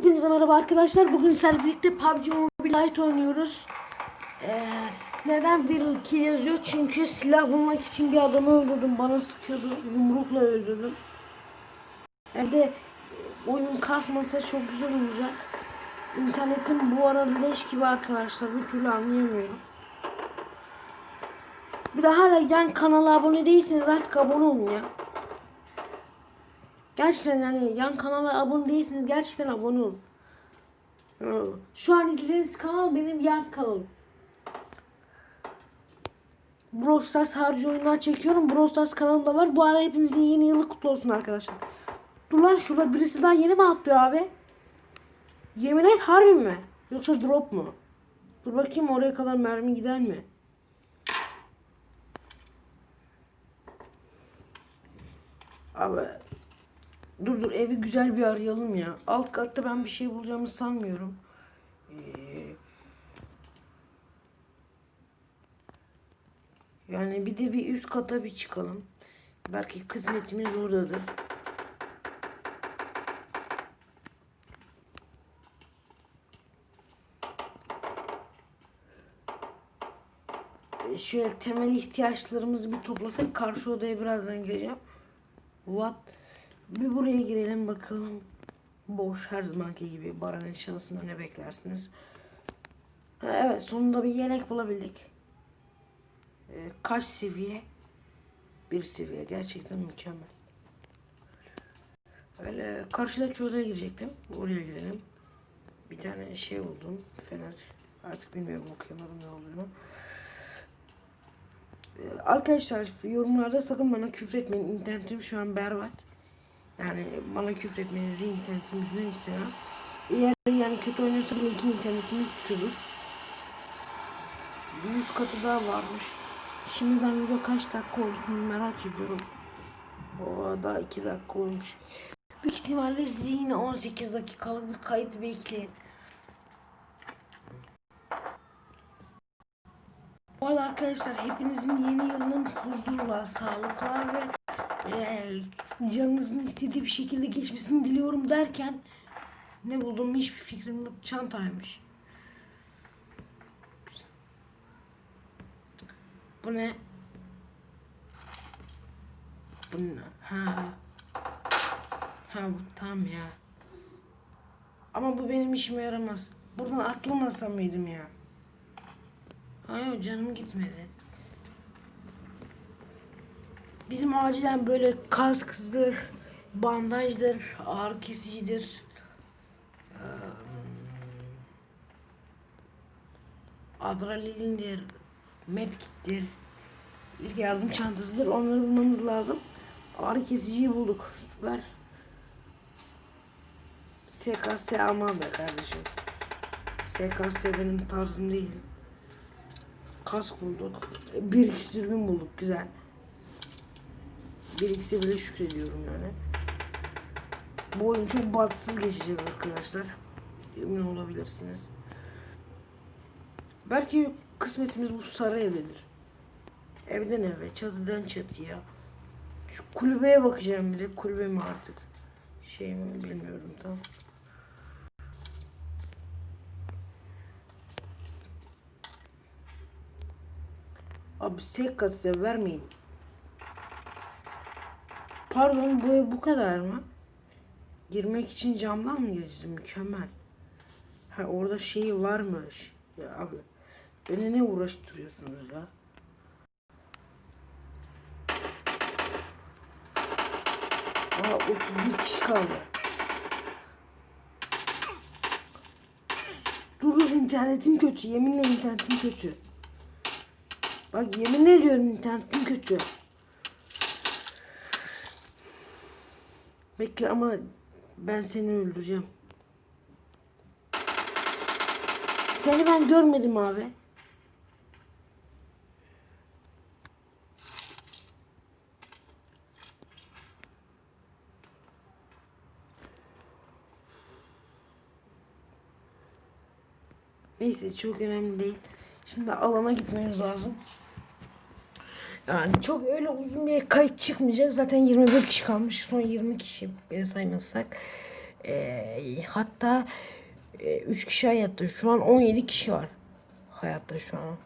Hepinize merhaba arkadaşlar. Bugün sizlerle birlikte PUBG Mobile Lite oynuyoruz. Ee, neden 1-2 yazıyor? Çünkü silah bulmak için bir adamı öldürdüm. Bana sıkıyordu. Yumrukla öldürdüm. Evde e, oyun kasmasa çok güzel olacak. İnternetim bu arada leş gibi arkadaşlar. Bir türlü anlayamıyorum. Bir de hala yan kanala abone değilseniz artık abone olun ya. Gerçekten yani yan kanala abone değilseniz gerçekten abone olun. Şu an izlediğiniz kanal benim yan kanalım. Brawl Stars harici oyunlar çekiyorum. Brawl Stars kanalımda var. Bu ara hepimizin yeni yılı kutlu olsun arkadaşlar. Dur lan şurada birisi daha yeni mi atlıyor abi? Yemin et harbi mi? Yoksa drop mu? Dur bakayım oraya kadar mermi gider mi? Abi dur dur evi güzel bir arayalım ya. Alt katta ben bir şey bulacağımı sanmıyorum. Ee, yani bir de bir üst kata bir çıkalım. Belki kısmetimiz oradadır. Ee, Şöyle temel ihtiyaçlarımızı bir toplasak karşı odaya birazdan gireceğim. What? Bir buraya girelim bakalım. Boş her zamanki gibi Baran'ın şansına ne beklersiniz? Evet sonunda bir yelek bulabildik. Ee, kaç seviye? Bir seviye gerçekten mükemmel. Öyle karşıdaki odaya girecektim. Oraya girelim. Bir tane şey buldum. Fener. Artık bilmiyorum okuyamadım ne olduğunu. Ee, Arkadaşlar yorumlarda sakın bana küfür etmeyin. İnternetim şu an berbat. Yani bana küfür etmenizi internetim yüzünden istemem. Eğer yani kötü oynarsa bile iki internetimiz. Bir yüz katı daha varmış. Şimdiden video kaç dakika olsun merak ediyorum. O daha iki dakika olmuş. Büyük ihtimalle sizi yine 18 dakikalık bir kayıt bekleyin. Bu arada arkadaşlar hepinizin yeni yılının huzurla, sağlıkla ve eee, canınızın istediği bir şekilde geçmesini diliyorum derken ne buldum hiçbir fikrim yok. Çantaymış. Bu ne? Bu ne? Ha. Ha bu tam ya. Ama bu benim işime yaramaz. Buradan atlamasam mıydım ya? Hayır canım gitmedi. Bizim acilen böyle kaskızdır, bandajdır, ağrı kesicidir. eee, Adrenalindir, medkittir, ilk yardım çantasıdır. Onları bulmamız lazım. Ağrı kesiciyi bulduk. Süper. SKS almam be kardeşim. SKS benim tarzım değil. Kask bulduk. Bir ikisi dürbün bulduk. Güzel. Bir ikisi bile şükrediyorum yani. Bu oyun çok bahtsız geçecek arkadaşlar. Emin olabilirsiniz. Belki kısmetimiz bu sarı evdedir. Evden eve, çatıdan çatıya. Şu kulübeye bakacağım bile. Kulübe mi artık? Şey mi bilmiyorum tam. Abi sek size vermeyin. Pardon ev bu kadar mı? Girmek için camdan mı gireceğiz? Mükemmel. Ha orada şey varmış. Ya abi beni ne uğraştırıyorsunuz ya? Aa 31 kişi kaldı. Dur dur internetim kötü. Yeminle internetim kötü. Bak yemin ediyorum internetim kötü. Bekle ama ben seni öldüreceğim. Seni ben görmedim abi. Neyse çok önemli değil. Şimdi alana gitmemiz lazım. Yani çok öyle uzun bir kayıt çıkmayacak. Zaten 21 kişi kalmış. Son 20 kişi saymazsak. Ee, hatta 3 kişi hayatta. Şu an 17 kişi var. Hayatta şu an.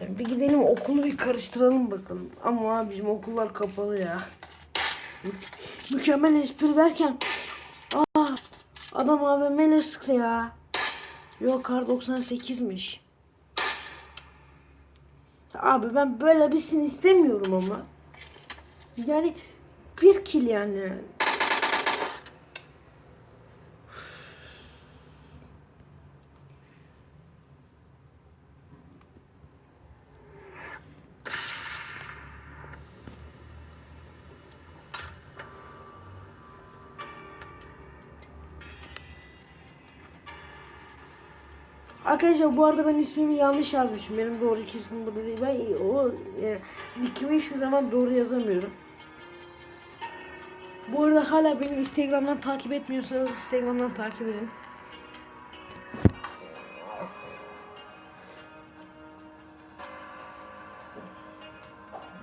Ee, bir gidelim okulu bir karıştıralım bakalım. Ama bizim okullar kapalı ya. Mükemmel espri derken Aa, adam AVM'le sıktı ya. Yok kar 98'miş. Abi ben böyle birisini istemiyorum ama. Yani bir kill yani. Arkadaşlar bu arada ben ismimi yanlış yazmışım. Benim doğru ismim burada değil. Ben o e, nickimi hiçbir zaman doğru yazamıyorum. Bu arada hala beni Instagram'dan takip etmiyorsanız Instagram'dan takip edin.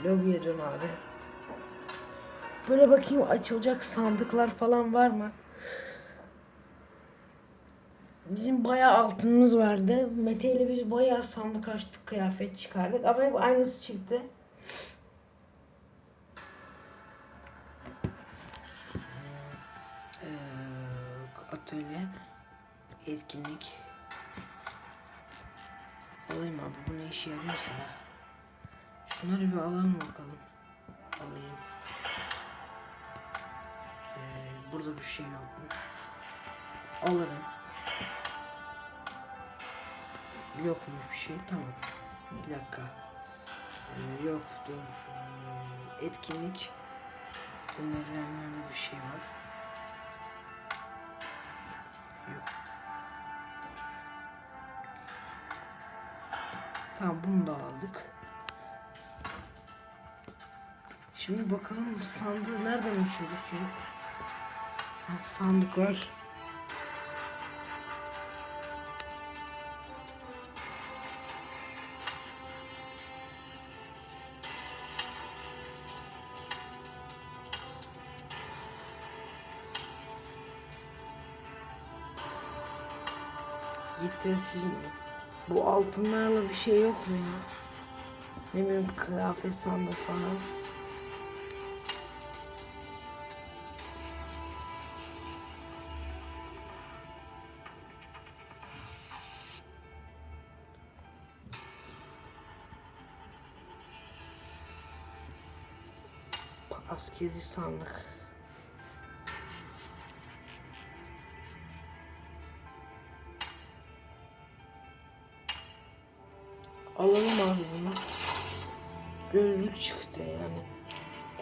Lobiye dön abi. Böyle bakayım açılacak sandıklar falan var mı? Bizim bayağı altınımız vardı. Mete ile biz bayağı sandık açtık, kıyafet çıkardık ama hep aynısı çıktı. Ee, atölye, etkinlik. Alayım abi bu ne işe yarıyorsa. Şunları bir alalım bakalım. Alayım. Ee, burada bir şey yok? Alırım. Yokmuş bir şey. Tamam. Bir dakika. Ee, yok dur. Ee, etkinlik. Önerilenlerde bir şey var. Yok. Tamam bunu da aldık. Şimdi bakalım sandığı nereden açıyorduk ya? Ha, sandıklar. Yetersiz? Bu altınlarla bir şey yok mu ya? Ne bileyim kıyafet sandığı falan. Askeri sandık. Alalım abi bunu. Gözlük çıktı yani.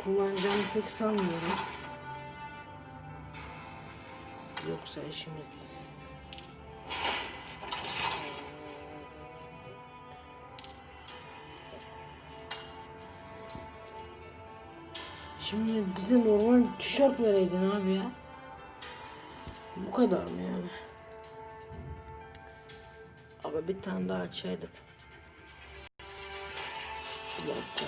Kullanacağımı pek sanmıyorum. Yoksa şimdi Şimdi bize normal tişört vereydin abi ya. Bu kadar mı yani? Abi bir tane daha açaydık. Dakika.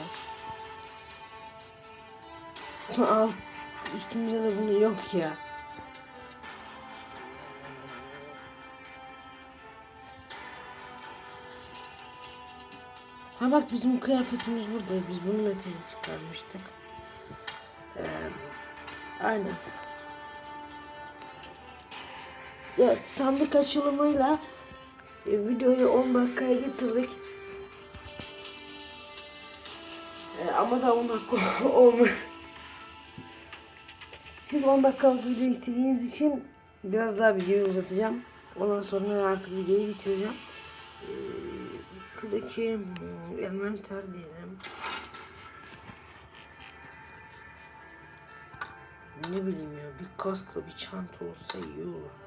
Al. Üstümüzde de bunu yok ya. Ha bak bizim kıyafetimiz burada. Biz bunu metale çıkarmıştık. Ee, aynen. Evet sandık açılımıyla e, videoyu 10 dakikaya getirdik. Ama da 10 dakika olmadı. Siz 10 dakikalık video istediğiniz için biraz daha videoyu uzatacağım. Ondan sonra artık videoyu bitireceğim. E, şuradaki hmm, elementer diyelim. Ne bileyim ya bir kaskla bir çanta olsa iyi olur.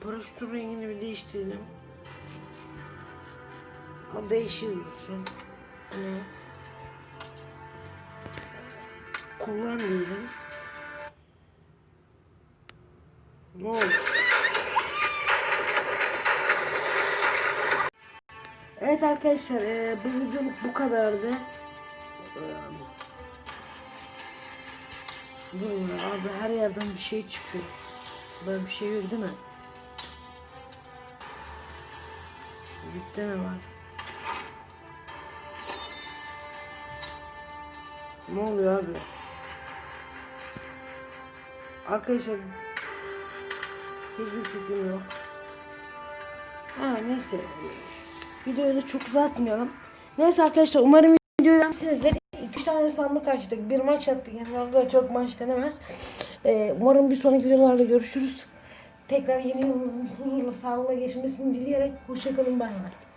Paraşütün rengini bir değiştirelim. Ha değişir dursun. Hani kullan diyelim. Ne oldu? Evet arkadaşlar e, bu videoluk bu kadardı. Ee, Dur ya abi her yerden bir şey çıkıyor. Böyle bir şey yok değil mi? Bitti mi var? Ne oluyor abi? Arkadaşlar hiçbir fikrim yok. Ha neyse. Videoyu da çok uzatmayalım. Neyse arkadaşlar umarım videoyu beğenmişsinizdir. 2 tane sandık açtık. Bir maç attık. Yani orada çok maç denemez. Ee, umarım bir sonraki videolarda görüşürüz. Tekrar yeni yılınızın huzurla, sağlıkla geçmesini dileyerek hoşçakalın bay bay.